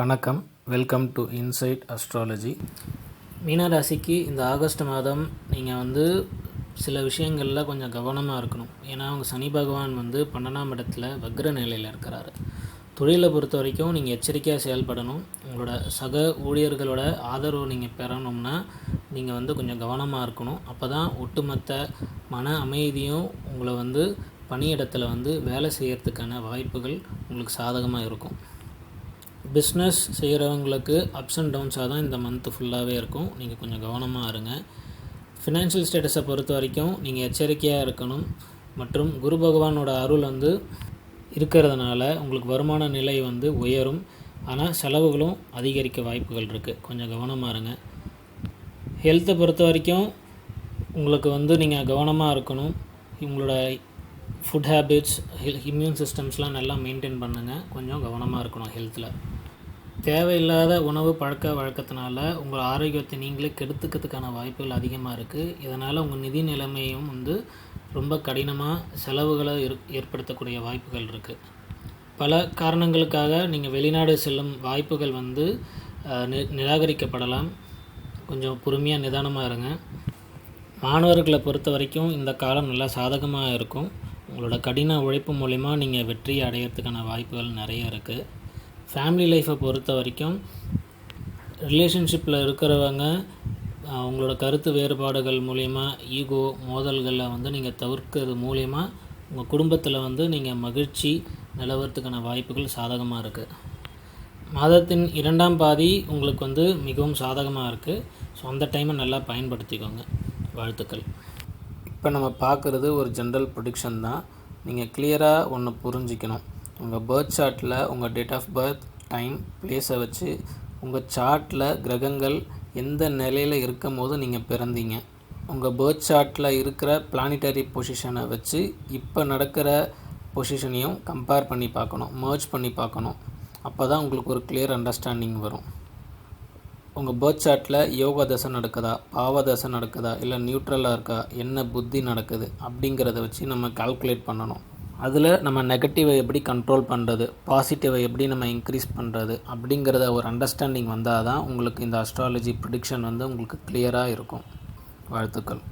வணக்கம். Welcome to inside astrology மீனராசிக்கு இந்த ஆகஸ்ட் மாதம் நீங்கள் வந்து சில விஷயங்களில் கொஞ்சம் கவனமாக இருக்கணும். ஏன்னா அவங்க சனி பகவான் வந்து பன்னெண்டாம் இடத்துல வக்ர நிலையில் இருக்கிறாரு. தொழிலை பொறுத்த வரைக்கும் நீங்கள் எச்சரிக்கையாக செயல்படணும். உங்களோட சக ஊழியர்களோட ஆதரவு நீங்கள் பெறணும்னா நீங்கள் வந்து கொஞ்சம் கவனமாக இருக்கணும். அப்போ தான் ஒட்டுமொத்த மன அமைதியும் உங்களை வந்து பணியிடத்தில் வந்து வேலை செய்கிறதுக்கான வாய்ப்புகள் உங்களுக்கு சாதகமாக இருக்கும். பிஸ்னஸ் செய்கிறவங்களுக்கு அப்ஸ் அண்ட் டவுன்ஸாக தான் இந்த மந்த்து ஃபுல்லாகவே இருக்கும். நீங்கள் கொஞ்சம் கவனமாக இருங்க. ஃபினான்ஷியல் ஸ்டேட்டஸை பொறுத்த வரைக்கும் நீங்கள் எச்சரிக்கையாக இருக்கணும். மற்றும் குரு பகவானோட அருள் வந்து இருக்கிறதுனால உங்களுக்கு வருமான நிலை வந்து உயரும். ஆனால் செலவுகளும் அதிகரிக்க வாய்ப்புகள் இருக்குது கொஞ்சம் கவனமாக இருங்க. ஹெல்த்தை பொறுத்த வரைக்கும் உங்களுக்கு வந்து நீங்கள் கவனமாக இருக்கணும். உங்களோட ஃபுட் ஹேபிட்ஸ் இம்யூன் சிஸ்டம்ஸ்லாம் நல்லா மெயின்டைன் பண்ணுங்கள் கொஞ்சம் கவனமாக இருக்கணும் ஹெல்த்தில் தேவையில்லாத உணவு பழக்க வழக்கத்தினால உங்கள் ஆரோக்கியத்தை நீங்களே கெடுத்துக்கிறதுக்கான வாய்ப்புகள் அதிகமாக இருக்குது இதனால் உங்கள் நிதி நிலைமையும் வந்து ரொம்ப கடினமாக செலவுகளை ஏற்படுத்தக்கூடிய வாய்ப்புகள் இருக்குது பல காரணங்களுக்காக நீங்கள் வெளிநாடு செல்லும் வாய்ப்புகள் வந்து நி நிராகரிக்கப்படலாம். கொஞ்சம் பொறுமையாக நிதானமாக இருங்க. மாணவர்களை பொறுத்த வரைக்கும் இந்த காலம் நல்லா சாதகமாக இருக்கும். உங்களோட கடின உழைப்பு மூலிமா நீங்கள் வெற்றி அடையிறதுக்கான வாய்ப்புகள் நிறைய இருக்குது ஃபேமிலி லைஃப்பை பொறுத்த வரைக்கும் ரிலேஷன்ஷிப்பில் இருக்கிறவங்க உங்களோட கருத்து வேறுபாடுகள் மூலயமா ஈகோ மோதல்களை வந்து நீங்கள் தவிர்க்கிறது மூலயமா உங்கள் குடும்பத்தில் வந்து நீங்கள் மகிழ்ச்சி நிலவரத்துக்கான வாய்ப்புகள் சாதகமாக இருக்குது மாதத்தின் இரண்டாம் பாதி உங்களுக்கு வந்து மிகவும் சாதகமாக இருக்குது ஸோ அந்த டைமை நல்லா பயன்படுத்திக்கோங்க. வாழ்த்துக்கள். இப்போ நம்ம பார்க்குறது ஒரு ஜென்ரல் ப்ரொடிக்ஷன் தான். நீங்கள் கிளியராக ஒன்று புரிஞ்சிக்கணும். உங்கள் பர்த் சார்ட்டில் உங்கள் டேட் ஆஃப் பர்த் டைம் பிளேஸை வச்சு உங்கள் சார்ட்டில் கிரகங்கள் எந்த நிலையில் இருக்கும் போது நீங்கள் பிறந்தீங்க உங்கள் பேர்த் சார்ட்டில் இருக்கிற பிளானிட்டரி பொசிஷனை வச்சு இப்போ நடக்கிற பொசிஷனையும் கம்பேர் பண்ணி பார்க்கணும் மர்ஜ் பண்ணி பார்க்கணும். அப்போ தான் உங்களுக்கு ஒரு கிளியர் அண்டர்ஸ்டாண்டிங் வரும். உங்கள் பேர்த் சார்ட்டில் யோகா தசை நடக்குதா? பாவ தசை நடக்குதா? இல்லை நியூட்ரலாக இருக்கா? என்ன புத்தி நடக்குது? அப்படிங்கிறத வச்சு நம்ம கால்குலேட் பண்ணணும். அதில் நம்ம நெகட்டிவை எப்படி கண்ட்ரோல் பண்ணுறது பாசிட்டிவை எப்படி நம்ம இன்க்ரீஸ் பண்ணுறது அப்படிங்கிறத ஒரு அண்டர்ஸ்டாண்டிங் வந்தால் தான் உங்களுக்கு இந்த அஸ்ட்ராலஜி ப்ரிடிக்ஷன் வந்து உங்களுக்கு கிளியராக இருக்கும். வாழ்த்துக்கள்.